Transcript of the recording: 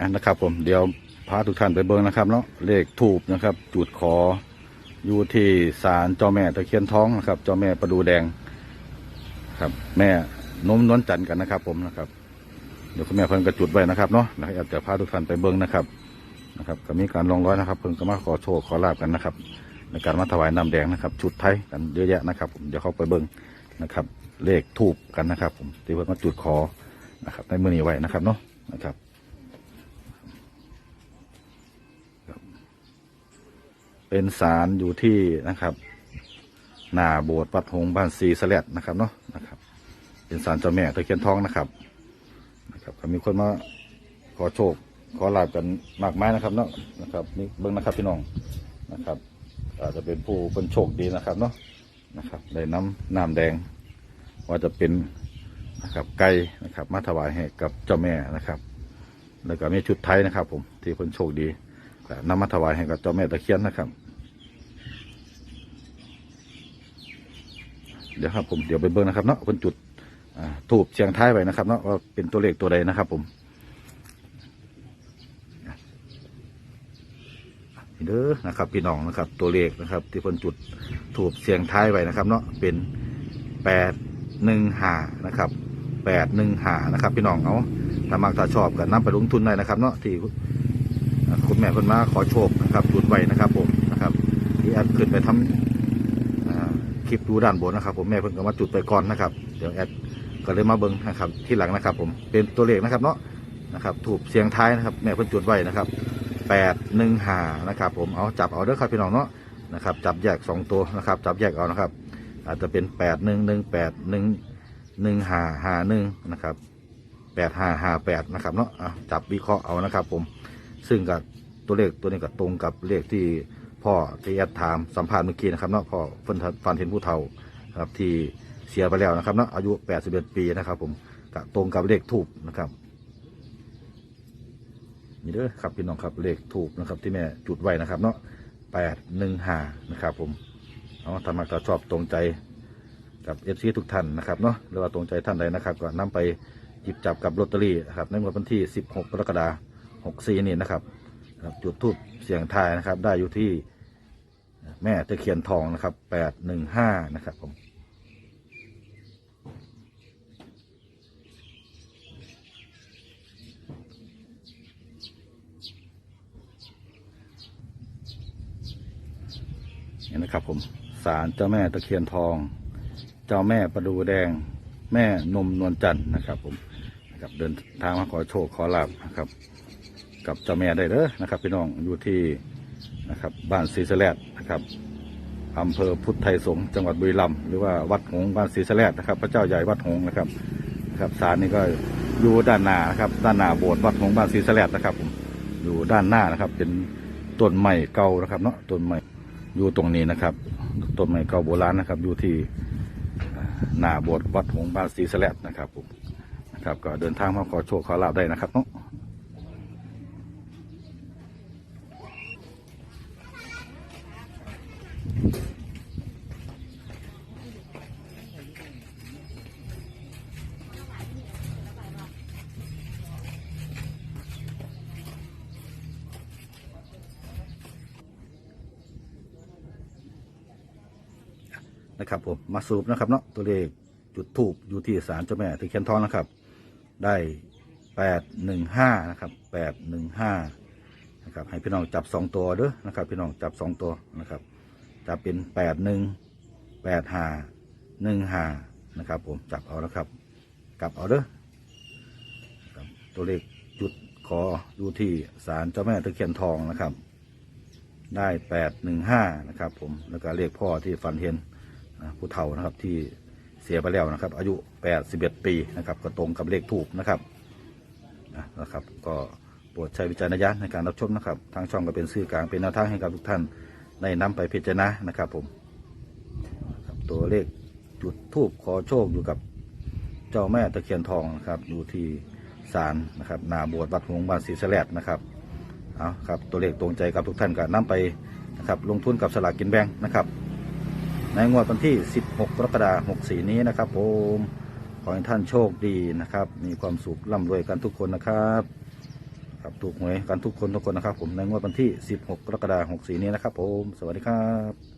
อันนะครับ ผมเดี๋ยวพาทุกท่านไปเบิ่งนะครับเนาะเลขถูกนะครับ จุดขออยู่ที่ศาลเจ้าแม่ตะเคียนทองนะครับเจ้าแม่ประดูแดงครับ แม่นมนวลจันทร์กันนะครับ ผมนะครับ เดี๋ยวคุณแม่เพิ่นก็จุดไว้นะครับเนาะแล้วอยากจะพาทุกท่านไปเบิ่งนะครับนะครับก็มีการลองร้อยนะครับ เพิ่นก็มาขอโชคขอลาบกันนะครับ ในการมาถวายน้ำแดงนะครับ ชุดไทยกันเยอะแยะนะครับผมเดี๋ยวเข้าไปเบิ่งนะครับ เลขถูกกันนะครับ ผมที่เพิ่นมาจุดขอนะครับในมือนี้ไว้นะครับเนาะนะครับ เป็นศาลอยู่ที่นะครับ หน้าโบสถ์วัดหงบ้านซีสะแลดนะครับเนาะนะครับ เป็นศาลเจ้าแม่ตะเคียนทองนะครับนะครับก็มีคนมาขอโชค ขอลาบกันมากมายนะครับเนาะนะครับนี่เบิ้งนะครับพี่น้องนะครับ อาจจะเป็นผู้คนโชคดีนะครับเนาะนะครับได้น้ำน้ำแดง ว่าจะเป็นนะครับไก่นะครับ มาถวายให้กับเจ้าแม่นะครับ แล้วก็มีชุดไทยนะครับ ผมที่คนโชคดี นำมาถวายให้กับเจ้าแม่ตะเคียนนะครับ เดี๋ยวครับผมเดี๋ยวไปเบิ้งนะครับเนาะคนจุดถูกเชียงท้ายไว้นะครับเนาะว่าเป็นตัวเลขตัวใดนะครับ ผมเด้อนะครับ พี่น้องนะครับ ตัวเลขนะครับ ที่คนจุดถูกเสียงท้ายไว้นะครับ เนาะเป็นแปดหนึ่งหานะครับแปดหนึ่งหานะครับ พี่น้องเอาถ้ามักถ้าชอบก็นำไปลงทุนได้นะครับ เนาะที่ คุณแม่คนมาขอโชคนะครับจุดไว้นะครับผมนะครับที่แอดขึ้นไปทำอ่าคลิปดูด้านบนนะครับ ผมแม่เพิ่นก็มาจุดไปก่อนนะครับ เดี๋ยวแอดก็เลยมาเบิ้งนะครับที่หลังนะครับ ผมเป็นตัวเลขนะครับเนาะนะครับถูกเสียงท้ายนะครับ แม่เพิ่นจุดไว้นะครับแปดหนึ่งหานะครับ ผมเอาจับเอาเด้อครับพี่น้องเนาะนะครับ จับแยกสองตัวนะครับ จับแยกเอานะครับ อาจจะเป็นแปดหนึ่งหนึ่งแปดหนึ่งหนึ่งหาหาหนึ่งนะครับแปดห้าห้าแปดนะครับเนาะจับวิเคราะห์เอานะครับ ผม ซึ่งกับตัวเลขตัวนี้ก็ตรงกับเลขที่พ่อที่แอดถามสัมภาษณ์เมื่อกี้นะครับเนาะพ่อเพิ่นฟันเห็นผู้เฒ่าครับที่เสียไปแล้วนะครับเนาะอายุ 81 ปีนะครับ ผมก็ตรงกับเลขถูกนะครับนี่เด้อครับพี่น้องครับเลขถูกนะครับ ที่แม่จุดไว้นะครับเนาะ815นะครับ ผมเอาถ้ามาก็ชอบตรงใจกับเอฟซีทุกท่านนะครับเนาะหรือว่าตรงใจท่านใดนะครับ ก็นำไปหยิบจับกับลอตเตอรี่นะครับในวันที่ 16กรกฎาคม 64นี่นะครับครับ จุดทูบเสียงทายนะครับ ได้อยู่ที่แม่ตะเคียนทองนะครับ815นะครับผมนี่นะครับผมศาลเจ้าแม่ตะเคียนทอง เจ้าแม่ประดูแดง แม่นมนวลจันทร์นะครับ ผมนะครับเดินทางมาขอโชคขอลาบนะครับ กับเจ้าแม่ได้เด้อนะครับพี่น้องอยู่ที่นะครับบ้านศรีสะแลดนะครับอำเภอพุทธไทยสงฆ์จังหวัดบุรีรัมย์หรือว่าวัดหงบ้านศรีสะแลดนะครับ พระเจ้าใหญ่วัดหงนะครับนะครับศาลนี้ก็อยู่ด้านหน้านะครับด้านหน้าโบสถ์วัดหงบ้านศรีสะแลดนะครับผมอยู่ด้านหน้านะครับ เป็นต้นไม้เก่านะครับเนาะต้นไม้อยู่ตรงนี้นะครับต้นไม้เก่าโบราณนะครับ อยู่ที่หน้าโบสถ์วัดหงบ้านศรีสะแลดนะครับผมนะครับ ก็เดินทางมาขอโชคขอลาบได้นะครับเนาะ นะครับผมมาสรุปนะครับเนาะตัวเลขจุดทูบอยู่ที่ศาลเจ้าแม่ตะเคียนทองนะครับ ได้แปดหนึ่งห้านะครับแปดหนึ่งห้านะครับ ให้พี่น้องจับสองตัวเด้อนะครับ พี่น้องจับสองตัวนะครับจับเป็นแปดหนึ่งแปดห้าหนึ่งห้านะครับ ผมจับเอานะครับกลับเอาเด้อตัวเลขจุดขออยู่ที่ศาลเจ้าแม่ตะเคียนทองนะครับ ได้แปดหนึ่งห้านะครับ ผมแล้วก็เลขพ่อที่ฝันเห็นน ผู้เฒ่านะครับที่เสียไปแล้วนะครับ อายุ 81 ปีนะครับ ก็ตรงกับเลขถูกนะครับนะครับ ก็โปรดใช้วิจารณญาณในการรับชมนะครับ ทางช่องก็เป็นสื่อกลางเป็นแนวทางให้กับทุกท่านได้นำไปพิจารณานะครับผมตัวเลขจุดทูบขอโชคอยู่กับเจ้าแม่ตะเคียนทองนะครับอยู่ที่ศาลนะครับนาบสถ์วัดหงบานศรีสะแลดนะครับเอาครับตัวเลขตรงใจกับทุกท่านก็นำไปนะครับลงทุนกับสลากกินแบ่งนะครับ ในงวดวันที่ 16 กรกฎาคม64 นี้นะครับผมขอให้ท่านโชคดีนะครับ มีความสุขร่ำรวยกันทุกคนนะครับครับถูกหวยกันทุกคนทุกคนนะครับ ผมในงวดวันที่ 16 กรกฎาคม64 นี้นะครับผม สวัสดีครับ